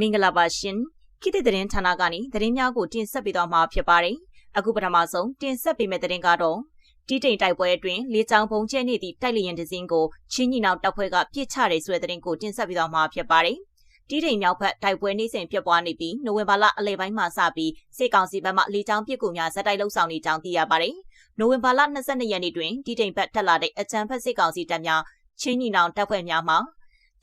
မင်္ဂလာပါရှင်ခိတိသတင်းဌာနကနေသတင်းများကိုတင်ဆက်ပေးသွားမှာဖြစ်ပါတယ်အခုပထမဆုံးတင်ဆက်ပေးမယ့်သတင်းကတော့တီးတိမ်တိုက်ပွဲအတွင်းလေကြောင်းပုံကျဲနေသည့်တိုက်လျင်ဒဇင်းကိုချင်းညီနောင်တပ်ဖွဲ့ကပြစ်ချတယ်ဆိုတဲ့သတင်းကိုတင်ဆက်ပေးသွားမှာဖြစ်ပါတယ်တီးတိမ်မြောက်ဘက်တိုက်ပွဲနေ့စဉ်ဖြစ်ပွားနေပြီးနိုဝင်ဘာလအလယ်ပိုင်းမှာစပြီးစစ်ကောင်စီဘက်မှလေကြောင်းပစ်ကူများဇက်တိုက်လှုပ်ဆောင်နေကြောင်းသိရပါတယ်နိုဝင်ဘာလ22ရက်နေ့တွင်တီးတိမ်ဘက်တက်လာတဲ့အကြံဖက်စစ်ကောင်စီတပ်များချင်းညီနောင်တပ်ဖွဲ့များမှ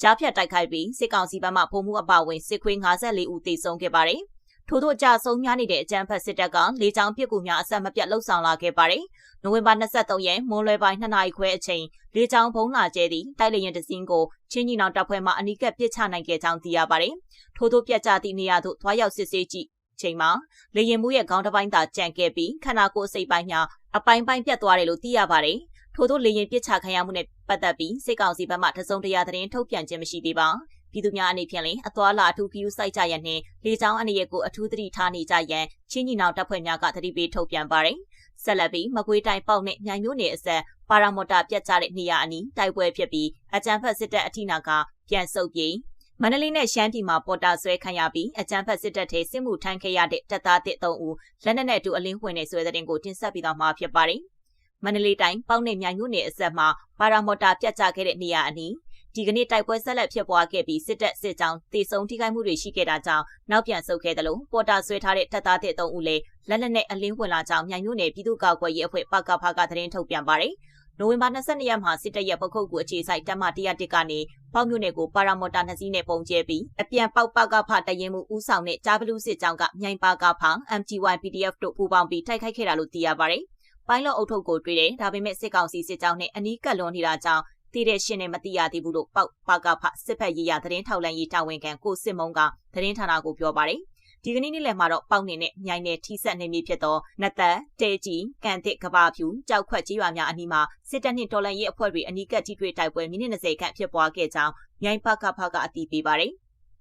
ကြားဖြတ်တိုက်ခိုက်ပြီးစစ်ကောင်စီဘက်မှပုံမှုအပဝင်စစ်ခွေး54ဦးသေဆုံးခဲ့ပါတယ်။ထို့သောအကြဆုံးများနေတဲ့အကြမ်းဖက်စစ်တပ်ကလေကြောင်းပစ်ကူများအဆက်မပြတ်လှုပ်ဆောင်လာခဲ့ပါတယ်။နိုဝင်ဘာ23ရက်မွန်းလွဲပိုင်း2နာရီခွဲအချိန်လေကြောင်းဘုံလာကျဲသည့်တိုက်လေရင်တစင်းကိုချင်းညီနောင်တပ်ဖွဲ့မှအနီးကပ်ပစ်ချနိုင်ခဲ့ကြောင်းသိရပါတယ်။ထို့သောပြတ်ကျသည့်နေရာသို့သွားရောက်စစ်ဆေးကြည့်ချိန်မှာလေရင်မှုရဲ့ခေါင်းတစ်ပိုင်းသာကြံခဲ့ပြီးခန္ဓာကိုယ်စိတ်ပိုင်းများအပိုင်းပိုင်းပြတ်သွားတယ်လို့သိရပါတယ်။ ထို့သောလေရင်ပစ်ချခံရမှုနဲ့ပတ်သက်ပြီးစစ်ကောင်စီဘက်မှတစုံတရာသတင်းထုတ်ပြန်ခြင်းမရှိသေးပါပြည်သူများအနေဖြင့်လည်းအသွာလာအထူးဂရုစိုက်ကြရန်နှင့်လေကြောင်းအနေရကိုအထူးသတိထားနေကြရန်ချင်းညီနောင်တပ်ဖွဲ့များကသတိပေးထုတ်ပြန်ပါတယ်ဆက်လက်ပြီးမကွေးတိုင်းပေါက်နဲ့မြိုင်မျိုးနယ်အဆက်ပါရာမော်တာပြတ်ကျတဲ့နေရာအနီးတိုက်ပွဲဖြစ်ပြီးအကြမ်းဖက်စစ်တပ်အထိနာကပြန်ဆုတ်ပြေးမန္တလေးနဲ့ရှမ်းပြည်မှာပေါ်တာဆွဲခံရပြီးအကြမ်းဖက်စစ်တပ်ထဲစစ်မှုထမ်းခဲ့ရတဲ့တပ်သားတစ်သုံးဦးလက်နက်နဲ့အတူအလင်းဝင်နေဆွဲတဲ့တင်ကိုတင်ဆက်ပြီးတော့မှာဖြစ်ပါတယ်။ မန္တလေးတိုင်းပေါင်းနဲ့မြိုင်မြို့နယ်အစပ်မှာပါရာမော်တာပြတ်ကျခဲ့တဲ့နေရာအနီးဒီကနေ့တိုက်ပွဲဆက်လက်ဖြစ်ပွားခဲ့ပြီးစစ်တပ်စစ်ကြောင်းတေဆုံးထိခိုက်မှုတွေရှိခဲ့တာကြောင့်နောက်ပြန်ဆုတ်ခဲ့တယ်လို့ပေါ်တာဆွဲထားတဲ့တပ်သားတဲ့သုံးဦးလည်းလက်လက်နဲ့အလင်းဝင်လာကြောင်းမြိုင်မြို့နယ်ပြည်သူ့ကာကွယ်ရေးအဖွဲ့ပကဖကသတင်းထုတ်ပြန်ပါတယ်။နိုဝင်ဘာ22ရက်မှာစစ်တပ်ရဲ့ပုတ်ခုတ်ကိုအခြေစိုက်တပ်မ101ကနေပေါက်မြို့နယ်ကိုပါရာမော်တာနှစ်စီးနဲ့ပုံကျဲပြီးအပြန်ပေါက်ပကဖတရင်မှုဦးဆောင်တဲ့ဂျာဘလူးစစ်ကြောင်းကမြိုင်ပါကဖ MTY PDF တို့ပူးပေါင်းပြီးတိုက်ခိုက်ခဲ့တာလို့သိရပါတယ်။ ပိုင်းလော့အုပ်ထုပ်ကိုတွေ့တယ်ဒါပေမဲ့စစ်ကောင်စီစစ်ကြောင်းနဲ့အနီးကပ်လွန်နေတာကြောင့်တည်တဲ့ရှင်နဲ့မတိရသေးဘူးလို့ပေါက်ပါကဖစစ်ဖက်ရေးရသတင်းထောက်လန်ရေးတာဝန်ခံကိုစစ်မုံကသတင်းဌာနကိုပြောပါတယ်ဒီကနေ့နေ့လယ်မှာတော့ပေါက်နေနဲ့မြိုင်နယ်ထိဆက်နေပြီဖြစ်သောနတ်သက်တဲကြီးကန်တစ်ကဘာဖြူကြောက်ခွက်ကြီးရွာများအနီးမှာစစ်တပ်နှင့်တော်လှန်ရေးအဖွဲ့တွေအနီးကပ်ထိတွေ့တိုက်ပွဲမိနစ်20ခန့်ဖြစ်ပွားခဲ့ကြောင်းမြိုင်ပကဖကအတည်ပြုပါတယ်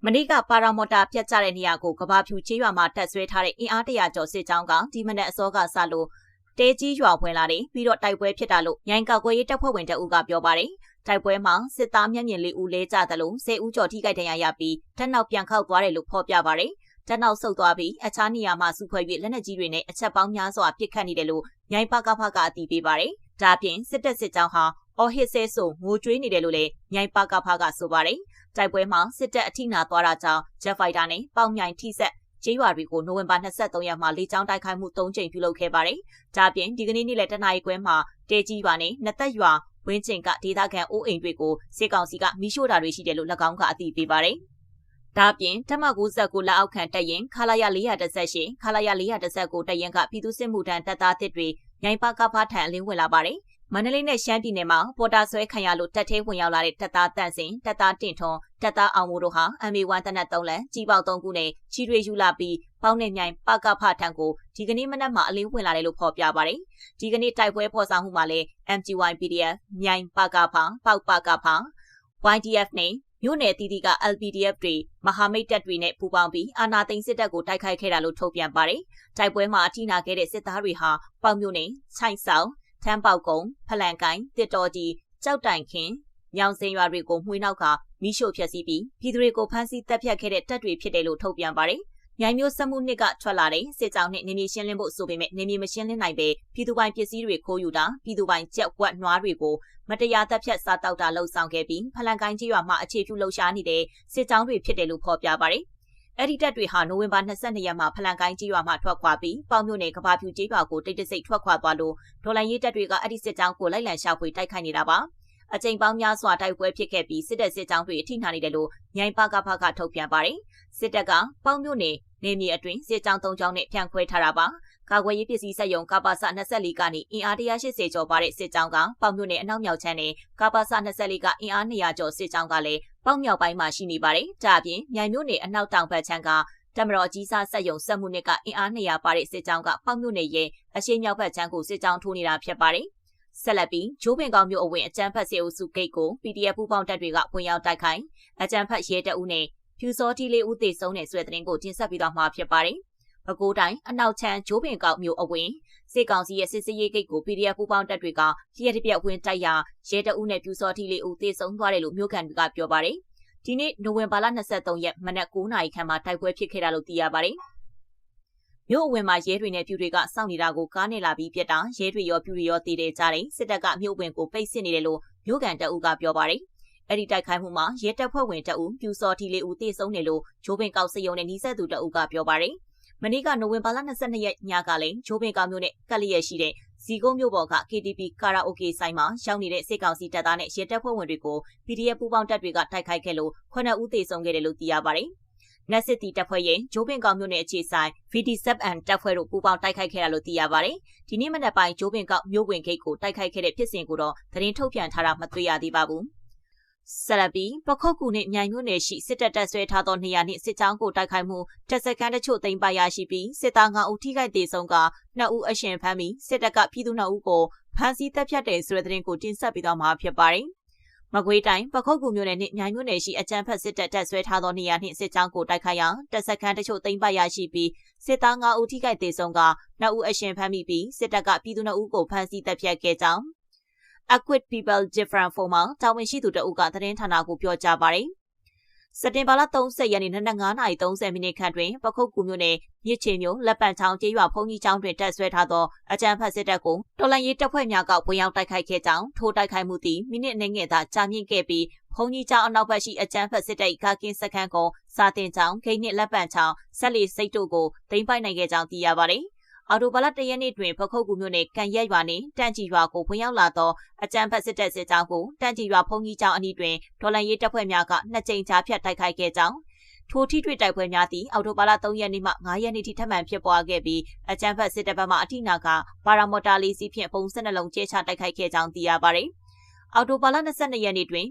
မနေ့ကပါရာမော်တာပြတ်ကျတဲ့နေရာကိုကဘာဖြူချေးရွာမှာတက်ဆွဲထားတဲ့အင်အားတရာကျော်စစ်ကြောင်းကဒီမနက်အစောကစလို့ တဲကြီးရွာဝင်လာတယ်ပြီးတော့တိုက်ပွဲဖြစ်တာလို့ရိုင်းကောက်ကွယ်ရေးတပ်ဖွဲ့ဝင်တအူးကပြောပါတယ်တိုက်ပွဲမှာစစ်သားမျက်မြင်လေးဦးလဲကြတယ်လို့10ဦးကျော်ထိခိုက်ဒဏ်ရာရပြီးတက်နောက်ပြန်ခောက်သွားတယ်လို့ဖော်ပြပါတယ်တက်နောက်ဆုတ်သွားပြီးအခြားနေရာမှာစုဖွဲ့၍လက်နက်ကြီးတွေနဲ့အချက်ပေါင်းများစွာပစ်ခတ်နေတယ်လို့မြိုင်ပကဖကအတည်ပြုပါတယ်ဒါပြင်စစ်တပ်စစ်ကြောင်းဟာအော်ဟစ်ဆဲဆိုငိုကြွေးနေတယ်လို့လည်းမြိုင်ပကဖကဆိုပါတယ်တိုက်ပွဲမှာစစ်တပ်အထိနာသွားတာကြောင့်ဂျက်ဖိုက်တာနဲ့ပေါင်မြိုင်ထိဆက် ကျေးရွာတွေကိုနိုဝင်ဘာ23ရက်မှာလေကြောင်းတိုက်ခိုက်မှု၃ကြိမ်ပြုလုပ်ခဲ့ပါတယ်။ဒါပြင်ဒီကနေ့နေ့လယ်တနာရီခွဲမှာတေကြီးရွာနဲ့နသက်ရွာဝင်းကျင်ကဒေသခံအိုးအိမ်တွေကိုစစ်ကောင်စီကမိရှို့တာတွေရှိတယ်လို့၎င်းကအသိပေးပါတယ်။ဒါပြင်ဓမ္မ99လက်အောက်ခံတက်ရင်ခလာရ418ခလာရ419တက်ရင်ကပြည်သူစစ်မှုထမ်းတပ်သားသစ်တွေမြိုင်ပါကဖားထံအလင်းဝင်လာပါတယ်။ မန္တလေးနဲ့ရှမ်းပြည်နယ်မှာပေါ်တာဆွဲခံရလို့တက်သေးဝင်ရောက်လာတဲ့တပ်သားတန့်စင်တပ်သားတင့်ထွန်တပ်သားအောင်မိုးတို့ဟာ MA1 တနက်3လန်ကြီးပေါက်3ခုနဲ့ချီတွေယူလာပြီးပေါင်းနဲ့မြိုင်ပကဖထံကိုဒီကနေ့မနက်မှာအလင်းဝင်လာတယ်လို့ဖော်ပြပါတယ်။ဒီကနေ့တိုက်ပွဲဖော်ဆောင်မှုမှာလည်း MGY PDF မြိုင်ပကဖပေါက်ပကဖ YDF နဲ့မြို့နယ်တီတီက LPDF တွေမဟာမိတ်တပ်တွေနဲ့ပူးပေါင်းပြီးအာနာသိန်းစစ်တပ်ကိုတိုက်ခိုက်ခဲ့တာလို့ထုတ်ပြန်ပါတယ်။တိုက်ပွဲမှာအထိနာခဲ့တဲ့စစ်သားတွေဟာပေါက်မြို့နယ်ချိုင်ဆောင် ထမ်းပေါက်ကုန်းဖလန်ကိုင်းတစ်တော်တီကြောက်တိုင်ခင်မြောင်စင်ရွာတွေကိုမှွေးနောက်ကမိရှို့ဖျက်ဆီးပြီးပြည်သူတွေကိုဖမ်းဆီးတပ်ဖြတ်ခဲ့တဲ့တပ်တွေဖြစ်တယ်လို့ထုတ်ပြန်ပါတယ်။မြိုင်မျိုးစက်မှုနှစ်ကထွက်လာတဲ့စစ်ကြောင်းနဲ့နေမြေရှင်းလင်းဖို့ဆိုပေမဲ့နေမြေမရှင်းလင်းနိုင်ပဲပြည်သူပိုင်ပစ္စည်းတွေခိုးယူတာပြည်သူပိုင်ကြက်ဝက်နွားတွေကိုမတရားတပ်ဖြတ်စားတောက်တာလှုံ့ဆော်ခဲ့ပြီးဖလန်ကိုင်းကြီးရွာမှာအခြေပြုလှုပ်ရှားနေတဲ့စစ်ကြောင်းတွေဖြစ်တယ်လို့ဖော်ပြပါတယ် အဲ့ဒီတပ်တွေဟာနိုဝင်ဘာ22ရက်မှာဖလန်ကိုင်းကြီးရွာမှထွက်ခွာပြီးပေါင်မြို့နယ်ကဘာဖြူကြီးရွာကိုတိတ်တဆိတ်ထွက်ခွာသွားလို့ဒေါ်လာရေးတပ်တွေကအဲ့ဒီစစ်ကြောင်းကိုလိုက်လံရှာဖွေတိုက်ခိုက်နေတာပါအကြိမ်ပေါင်းများစွာတိုက်ပွဲဖြစ်ခဲ့ပြီးစစ်တပ်စစ်ကြောင်းတွေအထိနာနေတယ်လို့မြိုင်ပကဖကထုတ်ပြန်ပါတယ်စစ်တပ်ကပေါင်မြို့နယ်နေမြေအတွင်းစစ်ကြောင်း၃ကြောင်းနဲ့ဖြန့်ခွဲထားတာပါကာကွယ်ရေးပစ္စည်းစက်ရုံကပါစ24ကနေအင်အား180ကျော်ပါတဲ့စစ်ကြောင်းကပေါင်မြို့နယ်အနောက်မြောက်ချမ်းနဲ့ကပါစ24ကအင်အား200ကျော်စစ်ကြောင်းကလည်း ပေါင်မြောက်ပိုင်းမှာရှိနေပါတယ်။ဒါအပြင်မြိုင်မြို့နယ်အနောက်တောင်ဘက်ချမ်းကတမတော်ကြီးစားစက်ရုံစက်မှုနှစ်ကအင်အား200ပါတဲ့စစ်ကြောင်းကပေါင်မြို့နယ်ရဲ့အရှေ့မြောက်ဘက်ချမ်းကိုစစ်ကြောင်းထိုးနေတာဖြစ်ပါတယ်။ဆက်လက်ပြီးဂျိုးပင်ကောင်မြို့အဝင်အကြမ်းဖက်စေအုပ်စုဂိတ်ကို PDF ပူးပေါင်းတပ်တွေကဝင်ရောက်တိုက်ခိုက်အကြမ်းဖက်ရဲတပ်ဦးနဲ့ဖြူစောတီလေးဦးသေဆုံးတဲ့ဆွဲတဲ့တင်ကိုတင်ဆက်ပြီးတော့မှာဖြစ်ပါတယ်။ပဲခူးတိုင်းအနောက်ချမ်းဂျိုးပင်ကောက်မြို့အဝင် စစ်ကောင်စီရဲ့စစ်စရေးဂိတ်ကို PDF ပူးပေါင်းတပ်တွေကရရတပြက်ဝင်တိုက်ရာရဲတအုပ်နဲ့ပြူစောထီလေးဦးသေဆုံးသွားတယ်လို့မြို့ခံတွေကပြောပါတယ်ဒီနေ့နိုဝင်ဘာလ23ရက်မနက်9:00နာရီခန့်မှာတိုက်ပွဲဖြစ်ခဲ့တာလို့သိရပါတယ်။မြို့အဝင်မှာရဲတွေနဲ့ပြူတွေကစောင့်နေတာကိုကားနဲ့လာပြီးပြက်တာရဲတွေရောပြူတွေရောတည်တယ်ကြတယ်စစ်တပ်ကမြို့ဝင်ကိုပိတ်စစ်နေတယ်လို့မြို့ကန်တအုပ်ကပြောပါတယ်။အဲ့ဒီတိုက်ခိုက်မှုမှာရဲတပ်ဖွဲ့ဝင်တအုပ်ပြူစော်တီလေးဦးတေဆုံးတယ်လို့ဂျိုးပင်ကောက်စရုံနဲ့နီးစပ်သူတအုပ်ကပြောပါတယ်။ မနေ့ကနိုဝင်ဘာလ22ရက်ညကလည်းဂျိုးပင်ကောက်မြို့နဲ့ကက်လျက်ရှိတဲ့ဇီကုန်းမြို့ပေါ်က KTP ကာရာအိုကေဆိုင်မှာရောက်နေတဲ့စစ်ကောင်စီတပ်သားနဲ့ရဲတပ်ဖွဲ့ဝင်တွေကို PDF ပူးပေါင်းတပ်တွေကတိုက်ခိုက်ခဲ့လို့9ဦးသေဆုံးခဲ့တယ်လို့သိရပါတယ်။နက်စစ်တီတပ်ဖွဲ့ရဲ့ဂျိုးပင်ကောင်မြို့နယ်အခြေဆိုင် VD7N တပ်ဖွဲ့တို့ပူးပေါင်းတိုက်ခိုက်ခဲ့တာလို့သိရပါတယ်။ဒီနေ့မနက်ပိုင်းဂျိုးပင်ကောင်မြို့ဝင်ဂိတ်ကိုတိုက်ခိုက်ခဲ့တဲ့ဖြစ်စဉ်ကိုတော့သတင်းထုတ်ပြန်ထားတာမတွေ့ရသေးပါဘူး။ ဆလပီပခုတ်ကူနှင့်မြိုင်မြို့နယ်ရှိစစ်တပ်တပ်ဆွဲထားသောနေရာနှင့်စစ်ကြောင်းကိုတိုက်ခိုက်မှုတပ်စခန်းတချို့သိမ်းပိုက်ရရှိပြီးစစ်သား9ဦးထိခိုက်ဒေဆုံးက2ဦးအရှင်ဖမ်းပြီးစစ်တပ်ကပြည်သူ2ဦးကိုဖမ်းဆီးတပ်ဖြတ်တယ်ဆိုတဲ့သတင်းကိုတင်ဆက်ပေးသွားမှာဖြစ်ပါတယ်။မကွေးတိုင်းပခုတ်ကူမြို့နယ်နှင့်မြိုင်မြို့နယ်ရှိအကြမ်းဖက်စစ်တပ်တပ်ဆွဲထားသောနေရာနှင့်စစ်ကြောင်းကိုတိုက်ခိုက်ရာတပ်စခန်းတချို့သိမ်းပိုက်ရရှိပြီးစစ်သား9ဦးထိခိုက်ဒေဆုံးက2ဦးအရှင်ဖမ်းမိပြီးစစ်တပ်ကပြည်သူ2ဦးကိုဖမ်းဆီးတပ်ဖြတ်ခဲ့ကြောင်း Acquit People Different Form မှာတာဝန်ရှိသူတအုပ်ကသတင်းဌာနကိုပြောကြားပါတယ်။စက်တင်ဘာလ30ရက်နေ့နနက်9:30မိနစ်ခန့်တွင်ပခုတ်ကူမြို့နယ်မြစ်ချေမြို့လက်ပံချောင်းကျေးရွာဖုန်ကြီးကျောင်းတွင်တပ်ဆွဲထားသောအကြမ်းဖက်စစ်တပ်ကိုတော်လန်ရေးတပ်ဖွဲ့များကဝင်ရောက်တိုက်ခိုက်ခဲ့ကြောင်းထိုးတိုက်ခိုက်မှုသည်မိနစ်နှငယ်သာကြာမြင့်ခဲ့ပြီးဖုန်ကြီးကျောင်းအနောက်ဘက်ရှိအကြမ်းဖက်စစ်တပ်ကကင်းစခန်းကိုစာတင်ချောင်းဂိတ်နှင့်လက်ပံချောင်းဆက်လီစိတ်တို့ကိုသိမ်းပိုက်နိုင်ခဲ့ကြောင်းသိရပါတယ်။ အော်တိုဘာလ၁ရက်နေ့တွင်ပခုတ်ကူမြို့နယ်ကန်ရက်ရွာနှင့်တန့်ကြီးရွာကိုဝင်ရောက်လာသောအကြမ်းဖက်စစ်တပ်စစ်ကြောင်းကိုတန့်ကြီးရွာဖုန်ကြီးကျောင်းအနီးတွင်ဒေါ်လာရေးတပ်ဖွဲ့များကနှစ်ကြိမ်ကြားဖြတ်တိုက်ခိုက်ခဲ့ကြောင်းထိုထိတွေ့တိုက်ပွဲများသည့်အော်တိုဘာလ3ရက်နေ့မှ9ရက်နေ့ထိထပ်မံဖြစ်ပွားခဲ့ပြီးအကြမ်းဖက်စစ်တပ်ဘက်မှအထိနာကပါရာမော်တာလေးစီးဖြင့်ပုံစံနှလုံးကျဲချတိုက်ခိုက်ခဲ့ကြောင်းသိရပါတယ်။အော်တိုဘာလ22ရက်နေ့တွင်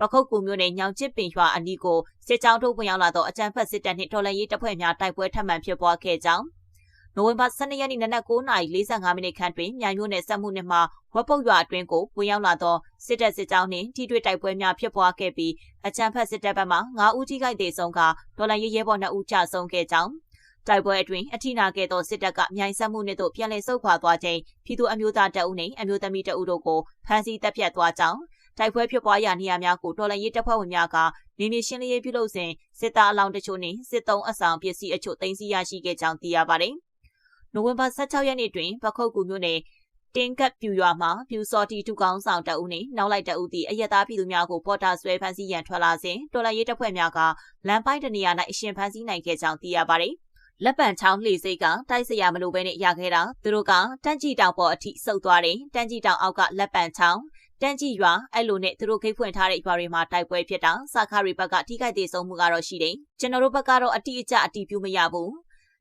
ပခုတ်ကူမျိုးနဲ့ညောင်ချစ်ပင်ရွာအနီးကိုစစ်ကြောင်းထုတ်ဝင်ရောက်လာသောအကြမ်းဖက်စစ်တပ်နှင့်တော်လှန်ရေးတပ်ဖွဲ့များတိုက်ပွဲထပ်မံဖြစ်ပွားခဲ့ကြောင်း နိုဝင်ဘာ12ရက်နေ့နနက်9:45မိနစ်ခန့်တွင်မြိုင်မြို့နယ်စက်မှုနယ်မှဝက်ပုတ်ရွာအတွင်းကိုဝင်ရောက်လာသောစစ်တပ်စစ်ကြောင်းနှင့်ထိတွေ့တိုက်ပွဲများဖြစ်ပွားခဲ့ပြီးအကြမ်းဖက်စစ်တပ်ဘက်မှ9ဦးထိခိုက်ဒေဆုံးကဒေါ်လာရဲရဲဘော်2ဦးကြာဆုံးခဲ့ကြောင်းတိုက်ပွဲအတွင်းအထိနာခဲ့သောစစ်တပ်ကမြိုင်ဆက်မှုနှင့်တို့ပြန်လည်ဆုတ်ခွာသွားခြင်းပြည်သူအမျိုးသားတအုပ်နှင့်အမျိုးသမီးတအုပ်တို့ကိုဖမ်းဆီးတပ်ဖြတ်သွားကြောင်းတိုက်ပွဲဖြစ်ပွားရာနေရာများကိုတော်လှန်ရေးတပ်ဖွဲ့ဝင်များကနေမြေရှင်းလင်းရေးပြုလုပ်စဉ်စစ်သားအလောင်းတချို့နှင့်စစ်သုံးအဆောင်ပစ္စည်းအချို့သိမ်းဆည်းရရှိခဲ့ကြောင်းသိရပါတယ်။ နိုဝင်ဘာ16ရက်နေ့တွင်ပခုတ်ကူမြို့နယ်တင်ကပ်ပြူရွာမှာပြူစော်တီတူကောင်းဆောင်တအုပ်နှင့်နောက်လိုက်တအုပ်သည်အရက်သားပြည်သူများကိုပေါ်တာဆွဲဖမ်းဆီးရန်ထွက်လာစဉ်တော်လှန်ရေးတပ်ဖွဲ့များကလမ်းပိုင်းတနေရာ၌အရှင်ဖမ်းဆီးနိုင်ခဲ့ကြောင်းသိရပါတယ်။လက်ပံချောင်းလှေစိတ်ကတိုက်စရာမလိုဘဲနဲ့ရခဲ့တာသူတို့ကတန်းကြီးတောင်ပေါ်အထိစုပ်သွားတယ်တန်းကြီးတောင်အောက်ကလက်ပံချောင်းတန်းကြီးရွာအဲ့လိုနဲ့သူတို့ခိတ်ဖွင့်ထားတဲ့ရွာတွေမှာတိုက်ပွဲဖြစ်တာစာခရီဘက်ကထိခိုက်သေးဆုံးမှုကတော့ရှိတယ်ကျွန်တော်တို့ဘက်ကတော့အတိအကျအတီးပြုမရဘူး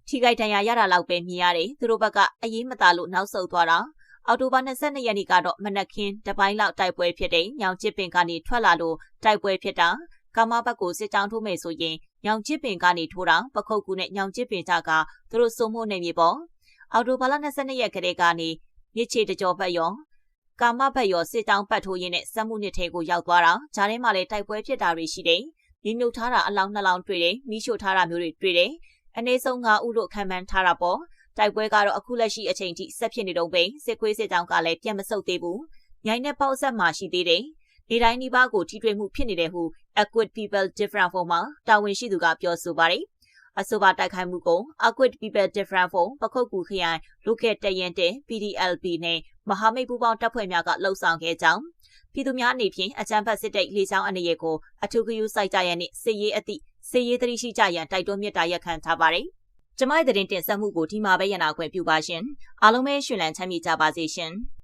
ထိခိုက်ဒဏ်ရာရတာလောက်ပဲမြင်ရတယ်သူတို့ဘက်ကအရေးမသာလို့နောက်ဆုတ်သွားတာအော်တိုဘာ22ရက်နေ့ကတော့မနက်ခင်းတပိုင်းလောက်တိုက်ပွဲဖြစ်တဲ့ညောင်ချစ်ပင်ကနေထွက်လာလို့တိုက်ပွဲဖြစ်တာကမဘက်ကိုစစ်ကြောင်းထိုးမယ်ဆိုရင်ညောင်ချစ်ပင်ကနေထိုးတာပခုတ်ကူနဲ့ညောင်ချစ်ပင်ကြကသူတို့စုံမှုနေမြေပေါ့အော်တိုဘာလ22ရက်ကလေးကနေမြစ်ချေတကြောဘက်ရောကာမဘက်ရောစစ်တောင်းပတ်ထိုးရင်းနဲ့စက်မှုနှစ်ထဲကိုရောက်သွားတာဂျားထဲမှာလည်းတိုက်ပွဲဖြစ်တာတွေရှိတယ်။မြေမြုပ်ထားတာအလောင်းနှလောင်းတွေ့တယ်။မိရှို့ထားတာမျိုးတွေတွေ့တယ် အနည်းဆုံး9ဦးလို့ခံမှန်းထားတာပေါ့တိုက်ပွဲကတော့အခုလက်ရှိအချိန်ထိဆက်ဖြစ်နေတော့ပဲစစ်ခွေးစစ်ကြောင်းကလည်းပြန်မဆုတ်သေးဘူးညိုင်းနဲ့ပေါက်ဆက်မှရှိသေးတယ်နေတိုင်းဒီပါကိုထိတွေ့မှုဖြစ်နေတဲ့ဟု Acquit People Different Form မှာတာဝန်ရှိသူကပြောဆိုပါတယ်အဆိုပါတိုက်ခိုက်မှုကို Acquit People Different Form ပခုတ်ကူခရိုင် Local တရင်တဲ့ PDLP နဲ့မဟာမိတ်ပူးပေါင်းတပ်ဖွဲ့များကလှုပ်ဆောင်ခဲ့ကြောင်းပြည်သူများအနေဖြင့်အကြမ်းဖက်စစ်တပ်လေကြောင်းအနေရကိုအထူးဂရုစိုက်ကြရန်နှင့်စစ်ရေးအသည့်စ စ်ရေးသတိရှိကြရန်တိုက်တွန်းမြစ်တာရက်ခံထားပါတယ်။ကျမရဲ့သတင်းတင်ဆက်မှုကိုဒီမှာပဲရနာခွင့်ပြုပါရှင်။အားလုံးပဲရှင်လန်းချမ်းမြေ့ကြပါစေရှင်။